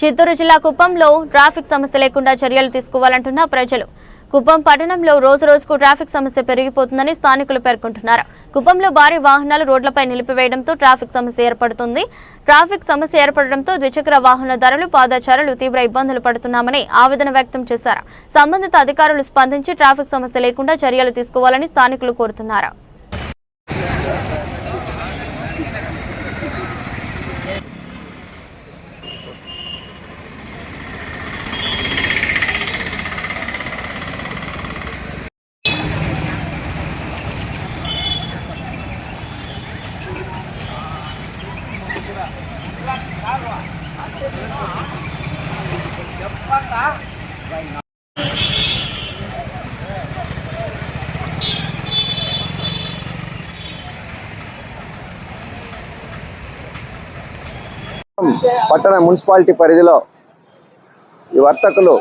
చిత్తూరు జిల్లా కుప్పంలో ట్రాఫిక్ సమస్య లేకుండా చర్యలు తీసుకోవాలంటున్న ప్రజలు. కుప్పం పట్టణంలో రోజు రోజుకు ట్రాఫిక్ సమస్య పెరిగిపోతుందని స్థానికులు పేర్కొంటున్నారు. కుప్పంలో భారీ వాహనాలు రోడ్లపై నిలిపివేయడంతో ట్రాఫిక్ సమస్య ఏర్పడుతుంది. ట్రాఫిక్ సమస్య ఏర్పడడంతో ద్విచక్ర వాహనదారులు పాదచారులు తీవ్ర ఇబ్బందులు పడుతున్నామని ఆవేదన వ్యక్తం చేశారు. సంబంధిత అధికారులు స్పందించి ట్రాఫిక్ సమస్య లేకుండా చర్యలు తీసుకోవాలని స్థానికులు కోరుతున్నారు. పట్టణ మున్సిపాలిటీ పరిధిలో ఈ వర్తకులు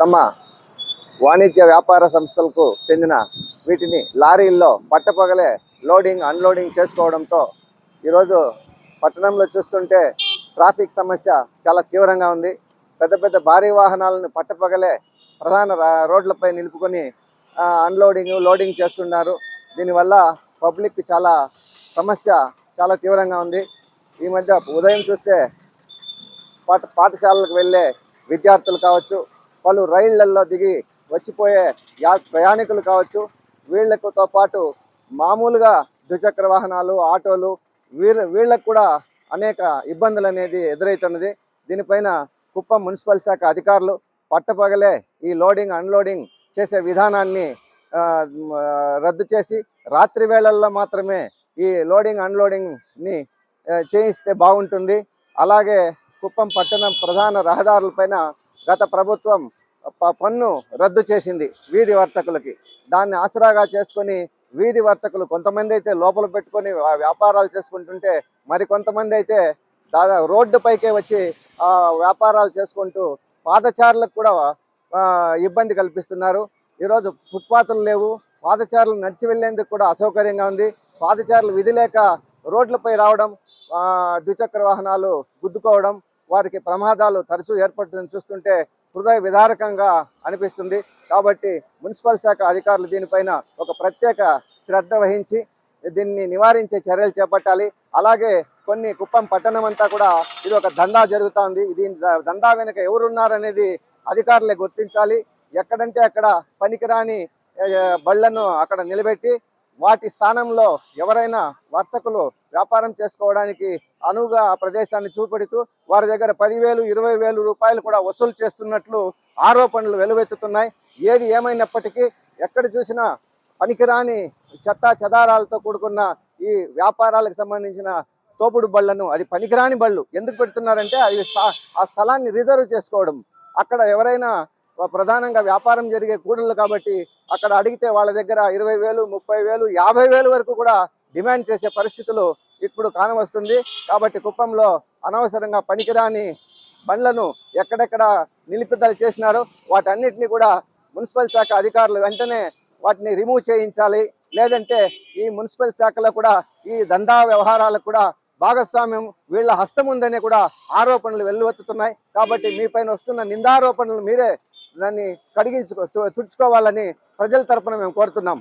తమ వాణిజ్య వ్యాపార సంస్థలకు చెందిన వీటిని లారీల్లో పట్టపగలే లోడింగ్ అన్లోడింగ్ చేసుకోవడంతో ఈరోజు పట్టణంలో చూస్తుంటే ట్రాఫిక్ సమస్య చాలా తీవ్రంగా ఉంది. పెద్ద పెద్ద భారీ వాహనాలను పట్టపగలే ప్రధాన రోడ్లపై నిలుపుకొని అన్లోడింగ్ లోడింగ్ చేస్తున్నారు. దీనివల్ల పబ్లిక్ చాలా సమస్య చాలా తీవ్రంగా ఉంది. ఈ మధ్య ఉదయం చూస్తే పాఠ పాఠశాలలకు వెళ్ళే విద్యార్థులు కావచ్చు పలు రైళ్ళలో దిగి వచ్చిపోయే యా ప్రయాణికులు కావచ్చు వీళ్ళకుతో పాటు మామూలుగా ద్విచక్ర వాహనాలు ఆటోలు వీళ్ళ వీళ్ళకు కూడా అనేక ఇబ్బందులు అనేది ఎదురవుతున్నది దీనిపైన కుప్పం మున్సిపల్ శాఖ అధికారులు పట్టపగలే ఈ లోడింగ్ అన్లోడింగ్ చేసే విధానాన్ని రద్దు చేసి రాత్రి వేళల్లో మాత్రమే ఈ లోడింగ్ అన్లోడింగ్ని చేయిస్తే బాగుంటుంది. అలాగే కుప్పం పట్టణం ప్రధాన రహదారులపైన గత ప్రభుత్వం ప- పన్ను రద్దు చేసింది వీధి వర్తకులకి. దాన్ని ఆసరాగా చేసుకొని వీధి వర్తకులు కొంతమంది అయితే లోపల పెట్టుకొని వ్యాపారాలు చేసుకుంటుంటే మరి కొంతమంది అయితే దాదాపు రోడ్డుపైకే వచ్చి వ్యాపారాలు చేసుకుంటూ పాదచారులకు కూడా ఇబ్బంది కల్పిస్తున్నారు. ఈరోజు ఫుట్పాత్లు లేవు. పాదచారులు నడిచి వెళ్ళేందుకు కూడా అసౌకర్యంగా ఉంది. పాదచారులు విధి లేక రోడ్లపై రావడం ద్విచక్ర వాహనాలు గుద్దుకోవడం వారికి ప్రమాదాలు తరచూ ఏర్పడుతుంది చూస్తుంటే హృదయ విదారకంగా అనిపిస్తుంది. కాబట్టి మున్సిపల్ శాఖ అధికారులు దీనిపైన ఒక ప్రత్యేక శ్రద్ధ వహించి దీన్ని నివారించే చర్యలు చేపట్టాలి. అలాగే కొన్ని కుప్పం పట్టణం అంతా కూడా ఇది ఒక దందా జరుగుతుంది. దీని దందా వెనుక ఎవరున్నారనేది అధికారులే గుర్తించాలి. ఎక్కడంటే అక్కడ పనికిరాని బళ్ళను అక్కడ నిలబెట్టి వాటి స్థానంలో ఎవరైనా వర్తకులు వ్యాపారం చేసుకోవడానికి అనువుగా ఆ ప్రదేశాన్ని చూపెడుతూ వారి దగ్గర పదివేలు ఇరవై వేలు రూపాయలు కూడా వసూలు చేస్తున్నట్లు ఆరోపణలు వెలువెత్తుతున్నాయి. ఏది ఏమైనప్పటికీ ఎక్కడ చూసినా పనికిరాని చెత్త చెదారాలతో కూడుకున్న ఈ వ్యాపారాలకు సంబంధించిన తోపుడు బళ్ళను అది పనికిరాని బళ్ళు. ఎందుకు పెడుతున్నారంటే అది స్థా- ఆ స్థలాన్ని రిజర్వ్ చేసుకోవడం. అక్కడ ఎవరైనా ప్రధానంగా వ్యాపారం జరిగే కూడళ్ళు కాబట్టి అక్కడ అడిగితే వాళ్ళ దగ్గర ఇరవై వేలు ముప్పై వేలు యాభై వేలు వరకు కూడా డిమాండ్ చేసే పరిస్థితులు ఇప్పుడు కానవస్తుంది. కాబట్టి కుప్పంలో అనవసరంగా పనికిరాని బండ్లను ఎక్కడెక్కడ నిలుపుదల చేసినారో. వాటన్నిటిని కూడా మున్సిపల్ శాఖ అధికారులు వెంటనే వాటిని రిమూవ్ చేయించాలి. లేదంటే ఈ మున్సిపల్ శాఖలో కూడా ఈ దందా వ్యవహారాలకు కూడా భాగస్వామ్యం వీళ్ళ హస్తం ఉందనే కూడా ఆరోపణలు వెల్లువెత్తుతున్నాయి. కాబట్టి మీపైన వస్తున్న నిందారోపణలు మీరే దాన్ని కడిగించుకో తుడుచుకోవాలని ప్రజల తరపున మేము కోరుతున్నాం.